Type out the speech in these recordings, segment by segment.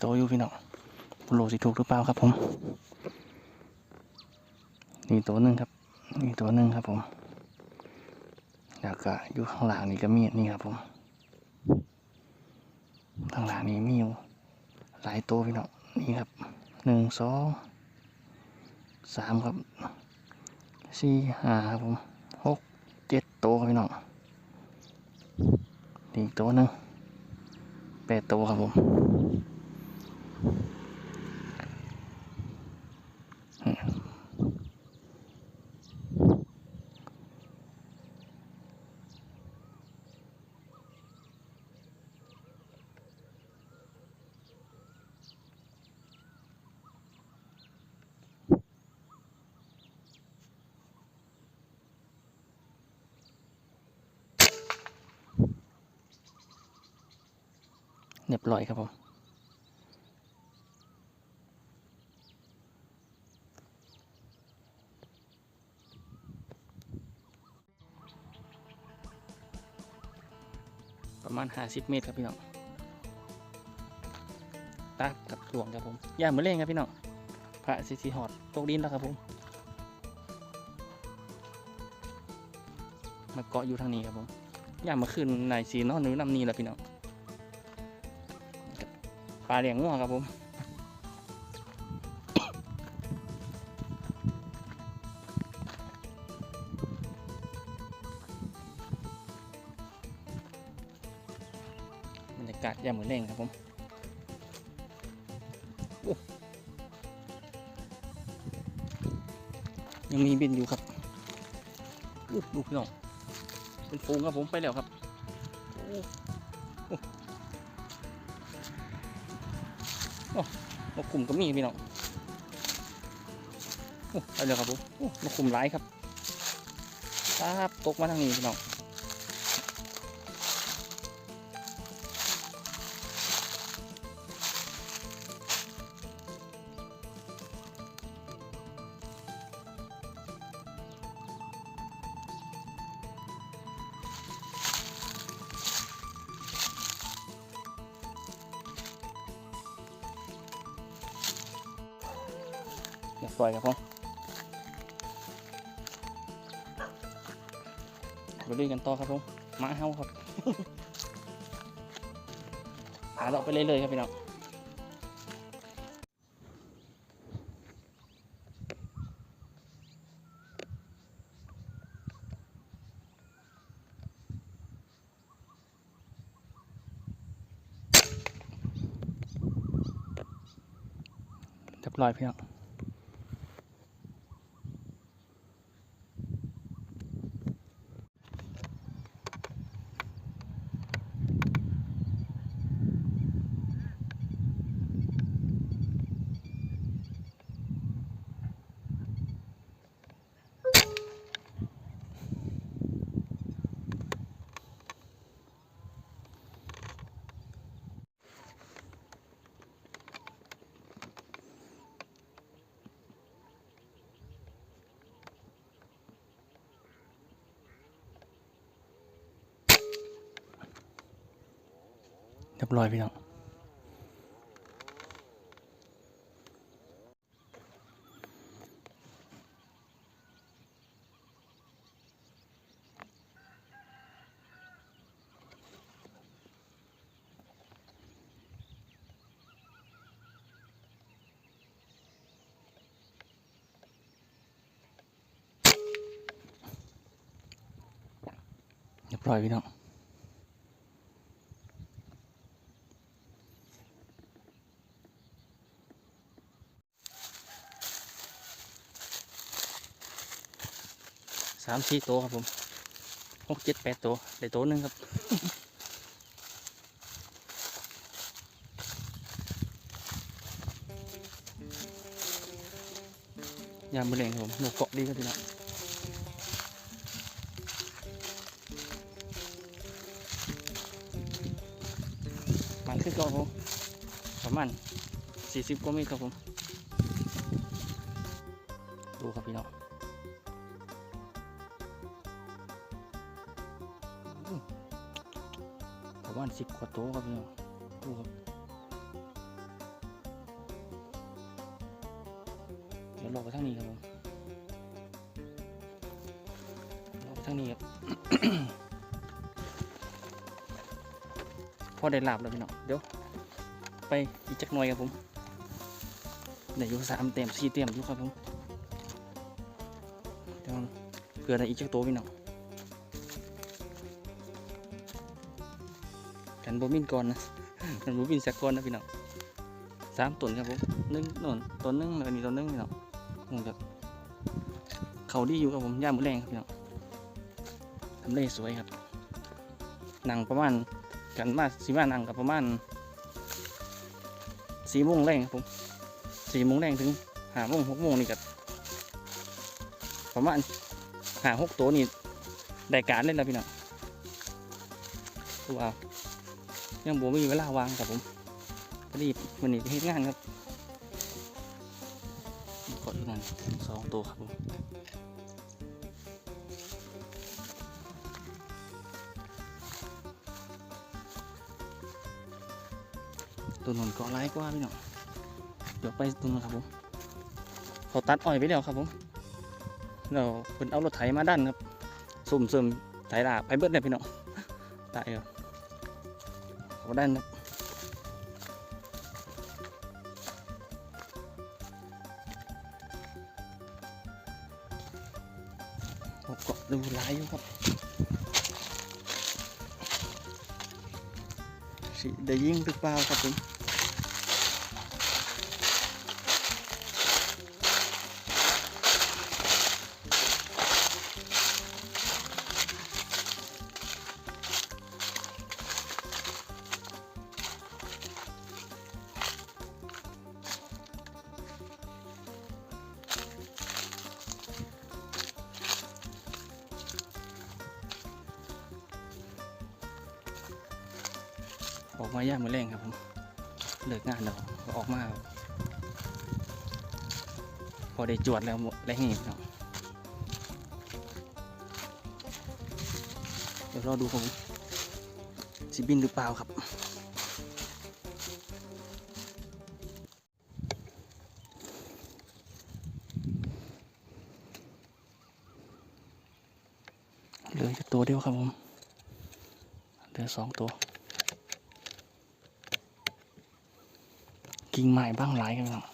โตอยู่พี่น้องโรสิถูกหรือเปล่าครับผม นี่ตัวหนึ่งครับ นี่ตัวหนึ่งครับผมแล้วก็อยู่ข้างหลังนี่ก็มีนี่ครับผมข้างหลังนี่มีอยู่หลายตัวพี่น้องนี่ครับหนึ่งสองสามครับสี่ห้าครับผมหกเจ็ดตัวครับพี่น้องนี่อีกตัวหนึ่งแปดตัวครับผม เรียบร้อยครับผม ประมาณห้าสิบเมตรครับพี่น้องตากับหลวงครับผมย่ามือเล่งครับพี่น้องพระสิทธิหอดตกดินแล้วครับผมมาเกาะอยู่ทางนี้ครับผมย่ามาขึ้นายสีนอนหรือนำนีแหละพี่น้องปลาเลี้ยงง่วงครับผม ยากาศยามมือเร่งครับผมยังมีบินอยู่ครับดูพี่น้องเป็นฟูงครับผมไปแล้วครับโอ้โอ้โอ้นกขุมก็มีพี่น้องไปแล้วครับผมโอ้นกขุมหลายครับครับตกมาทางนี้พี่น้อง เรียบร้อยครับผมไปดูกันต่อครับผมหมาเฮาครับหาเราไปเรื่อยๆครับพี่น้องเรียบร้อยพี่น้อง รียบร้อยพี่น้องเรียบร้อยพี่น้อง สามสี่ตัวครับผมหกเจ็ดแปดตัวได้ตัวหนึ่งครับยามบะเรงผมหนูเกาะดีก็ดีนะมันคือเก่าครับผมประมาณสี่สิบกว่าเมตรครับผม ดูครับพี่น้อง สิบกว่าโต๊ะครับเนี่ยดูครับเดี๋ยวรอไปทางนี้ครับผมรอบไปทางนี้ครับพอได้ลาบแล้วพี่น้องเดี๋ยว ไปอีจักหน่อยครับผมเดี๋ยวยูสามเต็มสี่เต็มอยู่ครับผมเดี๋ยวเผื่อได้อีจักโต๊ะพี่น้อง นโบมินก่อนนะกันบมินสักก่อนนะพี่น้องสามต้นครับผมหนึ่งต้นต้นหนึ่งแล้วก็นี่ต้นหนึ่งพี่น้องคงจะเขาดีอยู่ครับผมย่ามมือแรงครับพี่น้องทำเลสวยครับหนังประมาณกันมาสีมาหนังกับประมาณสี่โมงแรงครับผมสี่โมงแรงถึงห้าโมงหกโมงนี่กับประมาณห้าหกตัวนี่ได้การเล่นแล้วพี่น้องดูเอา ยังบ่มีเวลาวางครับผมพอดีวันนี้ไปเฮ็ดงานครับกดที่นั่นสองตัวครับผมตัวหนุนเกาะร้กว่าพี่น้องเดี๋ยวไปตรงนั้นครับผมเขาตัดอ้อยไปแล้วครับผมเราเป็นเอารถไถมาดันครับสุ่มเสริมไถลาไปเบิดเลยพี่น้องตายแล้ว เขาดันครับเขาเออกมาย่ามมือแรงครับผมเลิกงานแล้วก็ออกมาพอได้จวดแล้วแรงนี่เดี๋ยวรอดูผมสิบินหรือเปล่าครับเหลือตัวเดียวครับผมเหลือสองตัว กิ่งไม้บ้างหลายกันครับ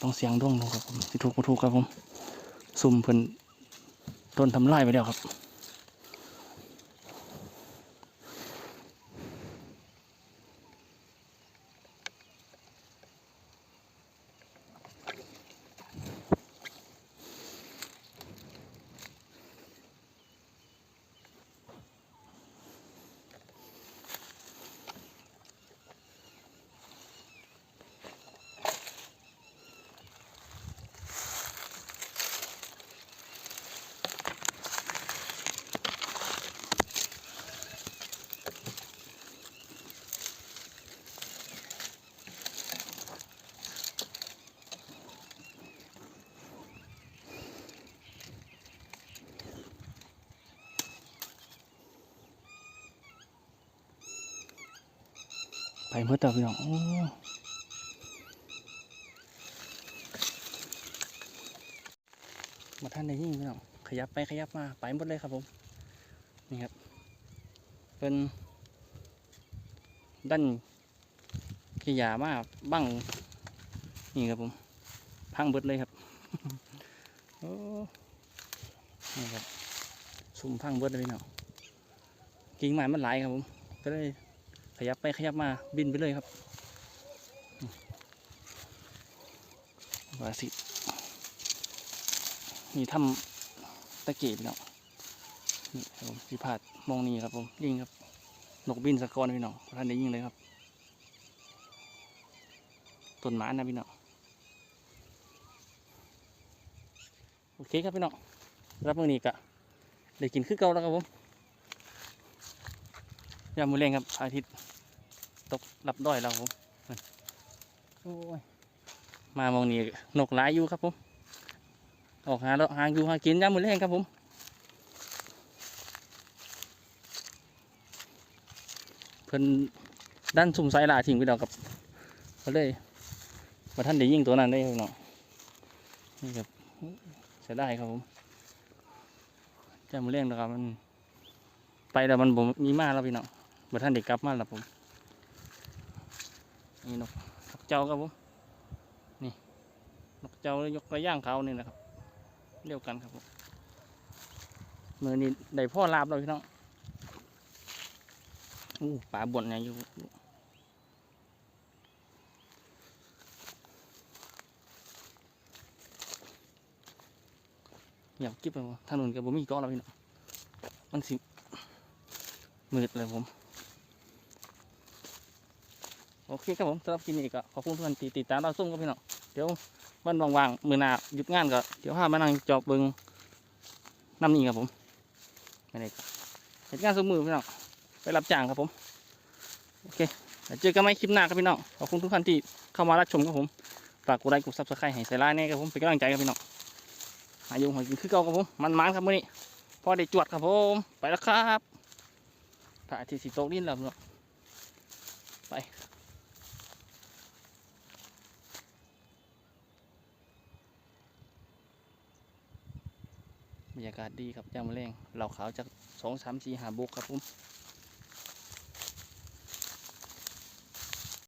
ต้องเสียงด้วงดูครับผมถูกถูกครับผมซุ่มเพิ่นต้นทำลายไปแล้วครับ ไปเมื่อเติมพี่น้องโอ้มาท่านได้ยิ่งพี่น้องขยับไปขยับมาไปหมดเลยครับผมนี่ครับเป็นด้านขยามาบังนี่ครับผม พังเบิดเลยครับโอ้นี่ครับซุ่มพังเบิดเลยพี่น้องกิ่งไม้มันหลายครับผมก็เลย ยับไปขยับมาบินไปเลยครับวาสินี่ทำตะเกียบเนาะนี่ครับผมสิพาดมองนี่ครับผมยิงครับนกบินสะกอนพี่น้องท่านได้ยิงเลยครับต้นไม้นะพี่น้องโอเคครับพี่น้องรับมือนี้กะได้กินคือเก่าแล้วครับผมยามมือแรงครับอาทิตย์ ตกรับด้อยแล้วผมโอ้ยมามองนี่นกหลายอยู่ครับผม ออกหาแล้วหาอยู่หากินย่ามมือแรงครับผมเพิ่นด้านสุ่มสายลาทิ้งไปแล้วกับก็เลยมาท่านได้ยิงตัวนั้นได้พี่น้องนี่ครับเสียดายครับผมแต่มาเลี้ยงนะครับมัน ไปแล้วมันผมมีมาแล้วพี่น้องบ่ท่านเด็กกลับมาแล้วผม นี่นกนกเจ้าครับผมนี่นกเจ้ายกระย่างเขานี่นะครับเดียวกันครับผมมือนี้ได้พ่อลาบแล้วพี่น้องอู้ปลาบ่นเนี่ยอยู่อยากกิบไปบ่ถนนกับผมมีเกาะแล้วพี่น้องมันสิมืดเลยผม โอเคครับผมสำหรับคลิปนี้ก็ขอบคุณทุกท่านที่ติดตามเราส้มครับพี่น้องเดี๋ยววันว่างๆมือหน้าหยุดงานก็เดี๋ยวพามานั่งจอบเบิงน้ำนี่ครับผมไม่ได้เหตุงานสมือพี่น้องไปรับจ้างครับผมโอเคเจอกันใหม่คลิปหน้าครับพี่น้องขอบคุณทุกท่านที่เข้ามารับชมครับผมฝากกดไลค์กดซับสไครต์ให้ใส่ไลน์แน่ครับผมเป็นกำลังใจครับพี่น้องหายุงหากินคือเก่าครับผมมันมันครับมื้อนี้พอได้จวดครับผมไปแล้วครับพระอาทิตย์สิตกดินแล้วเนาะไป บรรยากาศดีครับยามมะแรงเหล่าขาวจากสองสามสี่หาบุกครับผม